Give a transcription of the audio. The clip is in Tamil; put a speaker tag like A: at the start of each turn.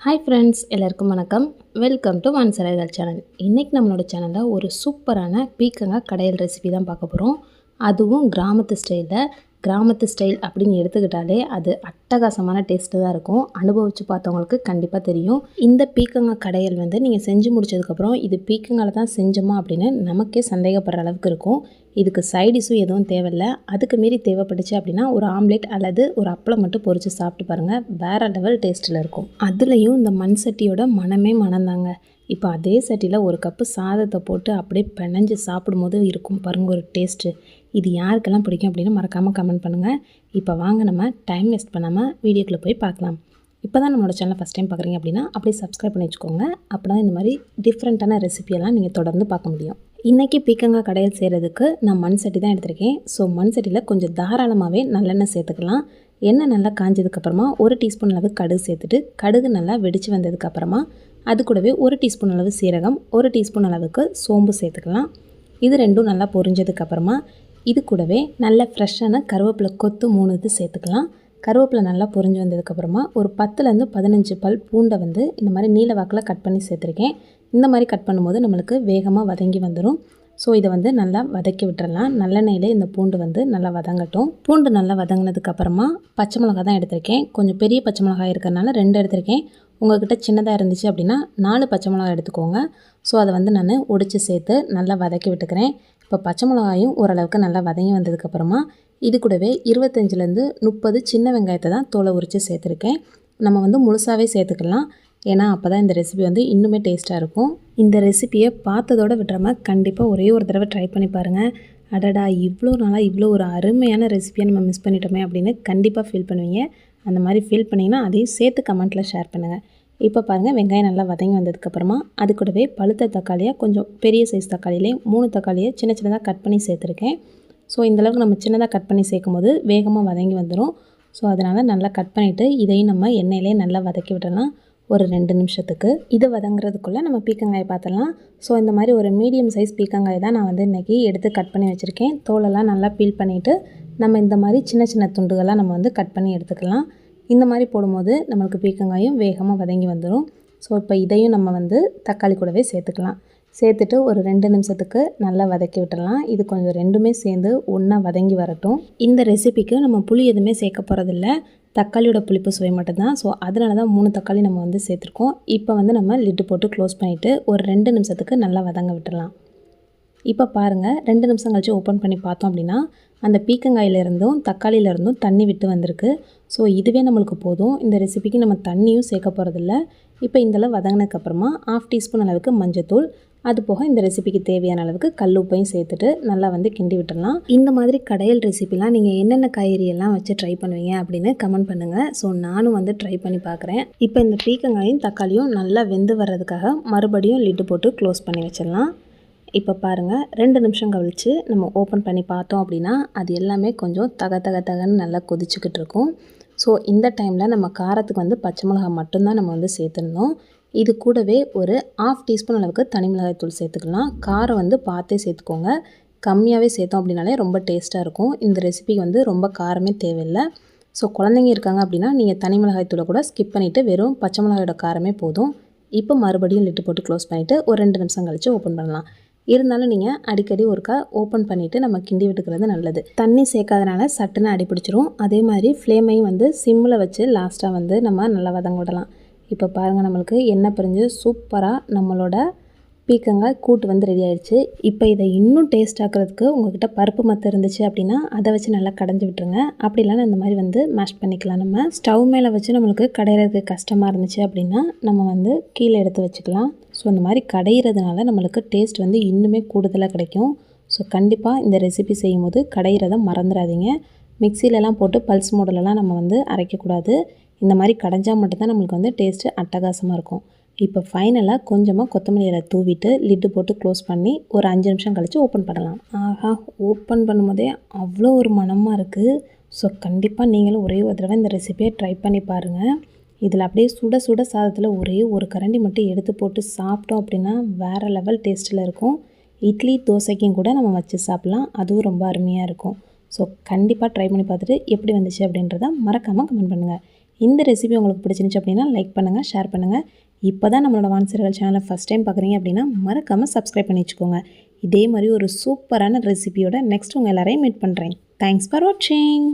A: ஹாய் ஃப்ரெண்ட்ஸ் எல்லாருக்கும் வணக்கம். வெல்கம் டு ஒன் சரைதல் சேனல் இன்றைக்கி நம்மளோட சேனலில் ஒரு சூப்பரான பீக்கங்காய் கடையல் ரெசிபி தான் பார்க்க போகிறோம் அதுவும் கிராமத்து ஸ்டைலில் கிராமத்து ஸ்டைல் அப்படின்னு எடுத்துக்கிட்டாலே அது அட்டகாசமான டேஸ்ட்டு தான் இருக்கும். அனுபவித்து பார்த்தவங்களுக்கு கண்டிப்பாக தெரியும். இந்த பீக்கங்காய் கடையல் வந்து நீங்கள் செஞ்சு முடிச்சதுக்கப்புறம் இது பீக்கங்காயில் தான் செஞ்சோமா அப்படின்னு நமக்கே சந்தேகப்படுற அளவுக்கு இருக்கும். இதுக்கு சைடிஷும் எதுவும் தேவையில்ல. அதுக்கு மீறி தேவைப்பட்டுச்சு அப்படின்னா ஒரு ஆம்லேட் அல்லது ஒரு அப்பளம் மட்டும் பொரித்து சாப்பிட்டு பாருங்கள் வேறு லெவல் டேஸ்ட்டில் இருக்கும். அதுலேயும் இந்த மண் சட்டியோட மனமே மணந்தாங்க இப்போ அதே சட்டியில் ஒரு கப்பு சாதத்தை போட்டு அப்படியே பிணைஞ்சு சாப்பிடும்போது இருக்கும் பாருங்கள் ஒரு டேஸ்ட்டு இது யாருக்கெல்லாம் பிடிக்கும் அப்படின்னு மறக்காமல் கமெண்ட் பண்ணுங்கள் இப்போ வாங்க நம்ம டைம் வேஸ்ட் பண்ணாமல் வீடியோக்குள்ளே போய் பார்க்கலாம். இப்போ தான் நம்மளோட சேனலை ஃபஸ்ட் டைம் பார்க்குறீங்க அப்படின்னா அப்படியே சப்ஸ்கிரைப் பண்ணி வச்சுக்கோங்க. அப்போ தான் இந்த மாதிரி டிஃப்ரெண்ட்டான ரெசிபியெல்லாம் நீங்கள் தொடர்ந்து பார்க்க முடியும். இன்றைக்கி பீக்கங்காய் கடையில் செய்கிறதுக்கு நான் மண் சட்டி தான் எடுத்திருக்கேன். ஸோ மண் சட்டியில் கொஞ்சம் தாராளமாகவே நல்லெண்ணெய் சேர்த்துக்கலாம். எண்ணெய் நல்லா காஞ்சதுக்கப்புறமா ஒரு டீஸ்பூன் அளவு கடுகு சேர்த்துட்டு கடுகு நல்லா வெடித்து வந்ததுக்கப்புறமா அது கூடவே ஒரு டீஸ்பூன் அளவு சீரகம் ஒரு டீஸ்பூன் அளவுக்கு சோம்பு சேர்த்துக்கலாம். இது ரெண்டும் நல்லா பொரிஞ்சதுக்கப்புறமா இது கூடவே நல்ல ஃப்ரெஷ்ஷான கருவேப்பிலை கொத்து மூணு இது சேர்த்துக்கலாம். கருவேப்பிலை நல்லா பொரிஞ்சு வந்ததுக்கப்புறமா ஒரு பத்துலேருந்து பதினஞ்சு பல் பூண்டை வந்து இந்த மாதிரி நீல வாக்கில் கட் பண்ணி சேர்த்துருக்கேன். இந்த மாதிரி கட் பண்ணும்போது நம்மளுக்கு வேகமாக வதங்கி வந்துடும் ஸோ இதை வந்து நல்லா வதக்கி விட்டுறலாம். நல்லெண்ணெயில் இந்த பூண்டு வந்து நல்லா வதங்கட்டும். பூண்டு நல்லா வதங்கினதுக்கப்புறமா பச்சை மிளகா தான் எடுத்திருக்கேன். கொஞ்சம் பெரிய பச்சை மிளகாய் இருக்கிறனால ரெண்டு எடுத்திருக்கேன். உங்கள்கிட்ட சின்னதாக இருந்துச்சு அப்படின்னா நாலு பச்சை மிளகாய் எடுத்துக்கோங்க. ஸோ அதை வந்து நான் ஒடிச்சு சேர்த்து நல்லா வதக்கி விட்டுக்கிறேன். இப்போ பச்சை மிளகாயும் ஓரளவுக்கு நல்லா வதங்கி வந்ததுக்கப்புறமா இது கூடவே இருபத்தஞ்சிலேருந்து முப்பது சின்ன வெங்காயத்தை தான் தோலை உரித்து சேர்த்துருக்கேன். நம்ம வந்து முழுசாகவே சேர்த்துக்கலாம். ஏன்னா அப்போ தான் இந்த ரெசிபி வந்து இன்னுமே டேஸ்ட்டாக இருக்கும். இந்த ரெசிபியை பார்த்ததோடு விட்டுறாம கண்டிப்பாக ஒரே ஒரு தடவை ட்ரை பண்ணி பாருங்கள் அடடா இவ்வளோ நாளாக இவ்வளோ ஒரு அருமையான ரெசிபியை நம்ம மிஸ் பண்ணிட்டோமே அப்படின்னு கண்டிப்பாக ஃபீல் பண்ணுவீங்க. அந்த மாதிரி ஃபீல் பண்ணிங்கன்னா அதையும் சேர்த்து கமெண்ட்டில் ஷேர் பண்ணுங்கள் இப்போ பாருங்கள் வெங்காயம் நல்லா வதங்கி வந்ததுக்கப்புறமா அது கூடவே பழுத்த தக்காளியாக கொஞ்சம் பெரிய சைஸ் தக்காளியிலே மூணு தக்காளியை சின்ன சின்னதாக கட் பண்ணி சேர்த்துருக்கேன். ஸோ இந்தளவுக்கு நம்ம சின்னதாக கட் பண்ணி சேர்க்கும் போது வேகமாக வதங்கி வந்துடும் ஸோ அதனால் நல்லா கட் பண்ணிவிட்டு இதையும் நம்ம எண்ணெயிலே நல்லா வதக்கி விடலாம். ஒரு ரெண்டு நிமிஷத்துக்கு. இது வதங்குறதுக்குள்ளே நம்ம பீக்கங்காயை பார்த்துடலாம். ஸோ இந்த மாதிரி ஒரு மீடியம் சைஸ் பீக்கங்காய் தான் நான் வந்து இன்றைக்கி எடுத்து கட் பண்ணி வச்சுருக்கேன். தோலெல்லாம் நல்லா பீல் பண்ணிவிட்டு நம்ம இந்த மாதிரி சின்ன சின்ன துண்டுகளாக நம்ம வந்து கட் பண்ணி எடுத்துக்கலாம். இந்த மாதிரி போடும்போது நம்மளுக்கு பீக்கங்காயும் வேகமாக வதங்கி வந்துடும் ஸோ இப்போ இதையும் நம்ம வந்து தக்காளி கூடவே சேர்த்துக்கலாம். சேர்த்துட்டு ஒரு ரெண்டு நிமிஷத்துக்கு நல்லா வதக்கி விட்டுடலாம் இது கொஞ்சம் ரெண்டுமே சேர்ந்து ஒன்றா வதங்கி வரட்டும். இந்த ரெசிபிக்கு நம்ம புளி எதுவுமே சேர்க்க போகிறதில்ல தக்காளியோட புளிப்பு சுவை மட்டும்தான். ஸோ அதனால தான் மூணு தக்காளி நம்ம வந்து சேர்த்துருக்கோம். இப்போ வந்து நம்ம லிட்டு போட்டு க்ளோஸ் பண்ணிவிட்டு ஒரு ரெண்டு நிமிஷத்துக்கு நல்லா வதங்க விட்டுடலாம் இப்போ பாருங்கள் ரெண்டு நிமிஷம் கழிச்சு ஓப்பன் பண்ணி பார்த்தோம் அப்படின்னா அந்த பீக்கங்காயிலிருந்தும் தக்காளியிலேருந்தும் தண்ணி விட்டு வந்திருக்கு. ஸோ இதுவே நம்மளுக்கு போதும். இந்த ரெசிபிக்கு நம்ம தண்ணியும் சேர்க்க போகிறதில்ல இப்போ இந்தளவு வதங்கினதுக்கப்புறமா ஆஃப் டீஸ்பூன் அளவுக்கு மஞ்சத்தூள். அது போக இந்த ரெசிபிக்கு தேவையான அளவுக்கு கல் உப்பையும் சேர்த்துட்டு நல்லா வந்து கிண்டி விட்டுடலாம் இந்த மாதிரி கடையல் ரெசிபிலாம் நீங்கள் என்னென்ன காய்கறியெல்லாம் வச்சு ட்ரை பண்ணுவீங்க அப்படின்னு கமெண்ட் பண்ணுங்கள் ஸோ நானும் வந்து ட்ரை பண்ணி பார்க்குறேன் இப்போ இந்த பீக்கங்காயும் தக்காளியும் நல்லா வெந்து வர்றதுக்காக மறுபடியும் லிட்டு போட்டு க்ளோஸ் பண்ணி வச்சிடலாம். இப்போ பாருங்கள் ரெண்டு நிமிஷம் கழித்து நம்ம ஓப்பன் பண்ணி பார்த்தோம் அப்படின்னா அது எல்லாமே கொஞ்சம் தக தக தகன்னு நல்லா கொதிச்சுக்கிட்டு இருக்கும். ஸோ இந்த டைமில் நம்ம காரத்துக்கு வந்து பச்சை மிளகா மட்டும்தான் நம்ம வந்து சேர்த்துருந்தோம் இது கூடவே ஒரு ஆஃப் டீஸ்பூன் அளவுக்கு தனி மிளகாய் தூள் சேர்த்துக்கலாம். காரம் வந்து பார்த்தே சேர்த்துக்கோங்க. கம்மியாகவே சேர்த்தோம் அப்படின்னாலே ரொம்ப டேஸ்ட்டாக இருக்கும். இந்த ரெசிபி வந்து ரொம்ப காரமே தேவையில்லை. ஸோ குழந்தைங்க இருக்காங்க அப்படின்னா நீங்கள் தனி மிளகாய் தூளை கூட ஸ்கிப் பண்ணிவிட்டு வெறும் பச்சை மிளகாயோட காரமே போதும். இப்போ மறுபடியும் லிட்டு போட்டு க்ளோஸ் பண்ணிவிட்டு ஒரு ரெண்டு நிமிஷம் கழித்து ஓப்பன் பண்ணலாம். இருந்தாலும் நீங்கள் அடிக்கடி ஒருக்கா ஓப்பன் பண்ணிவிட்டு நம்ம கிண்டி விட்டுக்கிறது நல்லது. தண்ணி சேர்க்காதனால சட்டுன்னு அடிப்பிடிச்சிரும் அதே மாதிரி ஃப்ளேமையும் வந்து சிம்மில் வச்சு லாஸ்ட்டாக வந்து நம்ம நல்லா வதங்க விடலாம் இப்போ பாருங்கள் நம்மளுக்கு எண்ணெய் பிரிஞ்சு சூப்பராக நம்மளோட பீக்கங்காய் கூட்டு வந்து ரெடி ஆகிடுச்சு இப்போ இதை இன்னும் டேஸ்ட் ஆக்கிறதுக்கு உங்கள்கிட்ட பருப்பு மத்து இருந்துச்சு அப்படின்னா அதை வச்சு நல்லா கடைஞ்சி விட்டுருங்க. அப்படி இல்லைன்னா இந்த மாதிரி வந்து மேஷ் பண்ணிக்கலாம். நம்ம ஸ்டவ் மேலே வச்சு நம்மளுக்கு கடையிறதுக்கு கஷ்டமாக இருந்துச்சு அப்படின்னா நம்ம வந்து கீழே எடுத்து வச்சுக்கலாம். ஸோ இந்த மாதிரி கடையிறதுனால நம்மளுக்கு டேஸ்ட் வந்து இன்னுமே கூடுதலாக கிடைக்கும். ஸோ கண்டிப்பாக இந்த ரெசிபி செய்யும் போது கடையிறதை மறந்துடாதீங்க. மிக்சிலெலாம் போட்டு பல்ஸ் மோடலெலாம் நம்ம வந்து அரைக்கக்கூடாது. இந்த மாதிரி கடைஞ்சால் மட்டும்தான் நம்மளுக்கு வந்து டேஸ்ட்டு அட்டகாசமாக இருக்கும். இப்போ ஃபைனலாக கொஞ்சமாக கொத்தமல்லி இலை தூவிட்டு லிட்டு போட்டு க்ளோஸ் பண்ணி ஒரு அஞ்சு நிமிஷம் கழித்து ஓப்பன் பண்ணலாம். ஆஹா ஓப்பன் பண்ணும்போதே அவ்வளோ ஒரு மனமாக இருக்குது ஸோ கண்டிப்பாக நீங்களும் ஒரே ஒரு தடவை இந்த ரெசிபியை ட்ரை பண்ணி பாருங்கள் இதில் அப்படியே சுட சுட சாதத்தில் ஒரே ஒரு கரண்டி மட்டும் எடுத்து போட்டு சாப்பிட்டோம் அப்படின்னா வேறு லெவல் டேஸ்ட்டில் இருக்கும். இட்லி தோசைக்கும் கூட நம்ம வச்சு சாப்பிட்லாம். அதுவும் ரொம்ப அருமையாக இருக்கும். ஸோ கண்டிப்பாக ட்ரை பண்ணி பார்த்துட்டு எப்படி வந்துச்சு அப்படின்றத மறக்காமல் கமெண்ட் பண்ணுங்கள் இந்த ரெசிபி உங்களுக்கு பிடிச்சிருந்துச்சு அப்படின்னா லைக் பண்ணுங்கள் ஷேர் பண்ணுங்கள் இப்போ தான் நம்மளோட வான்சர்கள் சேனலை ஃபஸ்ட் டைம் பார்க்குறீங்க அப்படின்னா மறக்காமல் சப்ஸ்கிரைப் பண்ணி வச்சுக்கோங்க. இதே மாதிரி ஒரு சூப்பரான ரெசிபியோட நெக்ஸ்ட் உங்கள் எல்லாரையும் மீட் பண்ணுறேன் தேங்க்ஸ் ஃபார் வாட்சிங்